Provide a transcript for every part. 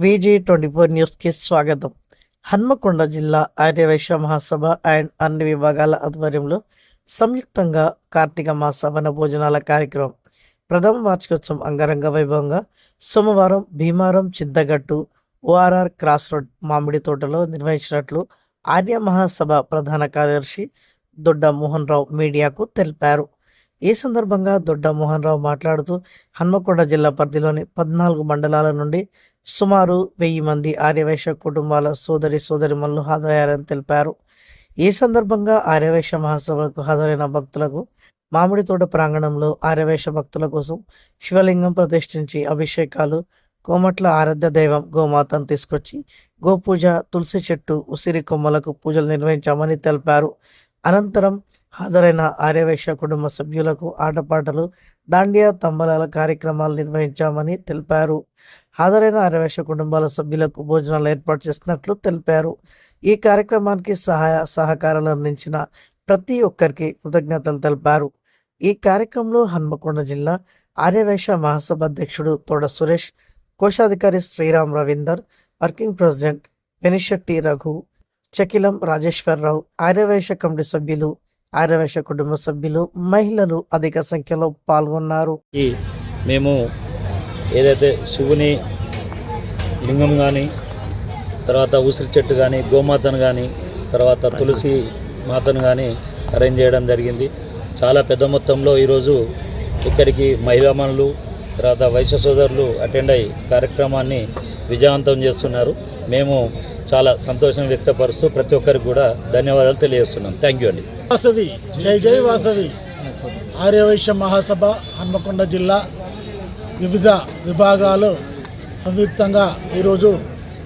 BG twenty four న్యూస్కి స్వాగతం. హన్మకొండ జిల్లా ఆర్యవైశ్య మహాసభ అండ్ అన్ని విభాగాల ఆధ్వర్యంలో సంయుక్తంగా కార్తీక మాస వన భోజనాల కార్యక్రమం. ప్రథమ వార్షికోత్సవం అంగరంగ వైభవంగా సోమవారం భీమారం చింతగట్టు ఓఆర్ఆర్ క్రాస్ రోడ్ మామిడి తోటలో నిర్వహించినట్లు ఆర్య మహాసభ ప్రధాన కార్యదర్శి దొడ్డ మోహన్ రావు మీడియాకు తెలిపారు. ఈ సందర్భంగా దొడ్డ మోహన్ రావు మాట్లాడుతూ హన్మకొండ జిల్లా పరిధిలోని పద్నాలుగు మండలాల నుండి సుమారు వెయ్యి మంది ఆర్యవైశ్య కుటుంబాల సోదరి సోదరిమల్లు హాజరయ్యారని తెలిపారు. ఈ సందర్భంగా ఆర్యవైశ్య మహాసభకు హాజరైన భక్తులకు మామిడి తోట ప్రాంగణంలో ఆర్యవేశ భక్తుల కోసం శివలింగం ప్రతిష్ఠించి అభిషేకాలు కోమట్ల ఆరాధ్య దైవం గోమాతను తీసుకొచ్చి గోపూజ తులసి చెట్టు ఉసిరి కొమ్మలకు పూజలు నిర్వహించామని తెలిపారు. అనంతరం హాజరైన ఆర్యవేశ కుటుంబ సభ్యులకు ఆటపాటలు దాండియా తంబలాల కార్యక్రమాలు నిర్వహించామని తెలిపారు. హాజరైన ఆర్యవైశ్య కుటుంబాల సభ్యులకు భోజనాలు ఏర్పాటు చేసినట్లు తెలిపారు. ఈ కార్యక్రమానికి సహాయ సహకారాలు అందించిన ప్రతి ఒక్కరికి కృతజ్ఞతలు తెలిపారు. ఈ కార్యక్రమంలో హన్మకొండ జిల్లా ఆర్యవేశ మహాసభ అధ్యక్షుడు తోడ సురేష్ కోశాధికారి Sriram Ravinder working president Penisetti Raghu Chakilam Rajeshwara Rao Arya Vaishya committee సభ్యులు ఆర్యవైశ్య కుటుంబ సభ్యులు మహిళలు అధిక సంఖ్యలో పాల్గొన్నారు. మేము ఏదైతే శివుని లింగం కానీ తర్వాత ఉసిరి చెట్టు కానీ గోమాతను కానీ తర్వాత తులసి మాతను కానీ అరేంజ్ చేయడం జరిగింది. చాలా పెద్ద మొత్తంలో ఈరోజు ఇక్కడికి మహిళామణులు తర్వాత వైశ్య సోదరులు అటెండ్ అయ్యి కార్యక్రమాన్ని విజయవంతం చేస్తున్నారు. మేము చాలా సంతోషం వ్యక్తపరుస్తూ ప్రతి ఒక్కరికి కూడా ధన్యవాదాలు తెలియజేస్తున్నాం. థ్యాంక్ యూ అండి. వాసవి జై జై వాసవి. ఆర్యవైశ్య మహాసభ హన్మకొండ జిల్లా వివిధ విభాగాలు సంయుక్తంగా ఈరోజు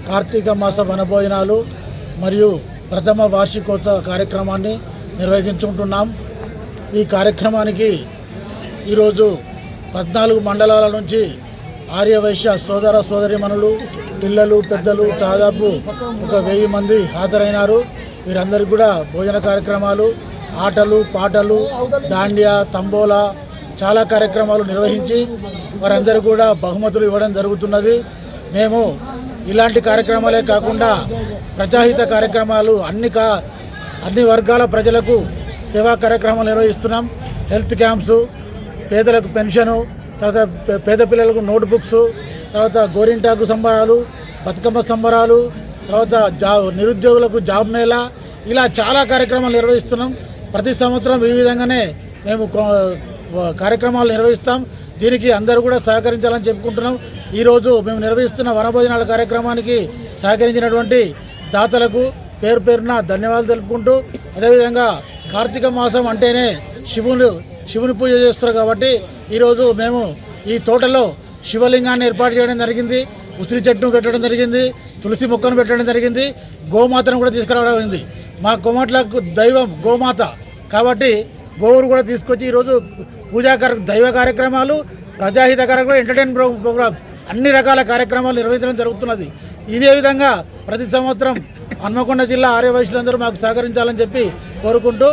కార్తీక మాస వనభోజనాలు మరియు ప్రథమ వార్షికోత్సవ కార్యక్రమాన్ని నిర్వహించుకుంటున్నాం. ఈ కార్యక్రమానికి ఈరోజు పద్నాలుగు మండలాల నుంచి ఆర్యవైశ్య సోదర సోదరిమణులు పిల్లలు పెద్దలు దాదాపు ఒక వెయ్యి మంది హాజరైనారు. వీరందరికీ కూడా భోజన కార్యక్రమాలు ఆటలు పాటలు దాండియా తంబోలా చాలా కార్యక్రమాలు నిర్వహించి వారందరూ కూడా బహుమతులు ఇవ్వడం జరుగుతున్నది. మేము ఇలాంటి కార్యక్రమాలే కాకుండా ప్రజాహిత కార్యక్రమాలు అన్ని కా అన్ని వర్గాల ప్రజలకు సేవా కార్యక్రమాలు నిర్వహిస్తున్నాం. హెల్త్ క్యాంప్స్ పేదలకు పెన్షను తర్వాత పేద పిల్లలకు నోట్ బుక్స్ తర్వాత గోరింటాకు సంబరాలు బతుకమ్మ సంబరాలు తర్వాత జా నిరుద్యోగులకు జాబ్ మేళా ఇలా చాలా కార్యక్రమాలు నిర్వహిస్తున్నాం. ప్రతి సంవత్సరం ఈ విధంగానే మేము కార్యక్రమాలు నిర్వహిస్తాం. దీనికి అందరూ కూడా సహకరించాలని చెప్పుకుంటున్నాం. ఈరోజు మేము నిర్వహిస్తున్న వనభోజనాల కార్యక్రమానికి సహకరించినటువంటి దాతలకు పేరు పేరున ధన్యవాదాలు తెలుపుకుంటూ అదేవిధంగా కార్తీక మాసం అంటేనే శివులు శివుని పూజ చేస్తారు కాబట్టి ఈరోజు మేము ఈ తోటలో శివలింగాన్ని ఏర్పాటు చేయడం జరిగింది. ఉసిరి చెట్టును పెట్టడం జరిగింది. తులసి మొక్కను పెట్టడం జరిగింది. గోమాతను కూడా తీసుకురావడం జరిగింది. మా కోమట్లకు దైవం గోమాత కాబట్టి గోవురు కూడా తీసుకొచ్చి ఈరోజు పూజా కార్య దైవ కార్యక్రమాలు ప్రజాహిత కార్యక్రమాలు ఎంటర్టైన్ ప్రో ప్రోగ్రామ్స్ అన్ని రకాల కార్యక్రమాలు నిర్వహించడం జరుగుతున్నది. ఇదే విధంగా ప్రతి సంవత్సరం హన్మకొండ జిల్లా ఆర్యవైశ్యులందరూ మాకు సహకరించాలని చెప్పి కోరుకుంటూ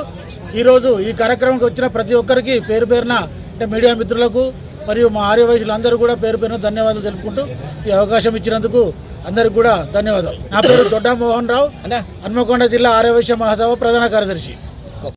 ఈరోజు ఈ కార్యక్రమంకి వచ్చిన ప్రతి ఒక్కరికి పేరు పేరున అంటే మీడియా మిత్రులకు మరియు మా ఆర్యవైశ్యులందరూ కూడా పేరు పేరున ధన్యవాదాలు తెలుపుకుంటూ ఈ అవకాశం ఇచ్చినందుకు అందరికి కూడా ధన్యవాదాలు. నా పేరు దొడ్డ మోహన్ రావు. హన్మకొండ జిల్లా ఆర్యవైశ్య మహాసభ ప్రధాన కార్యదర్శి.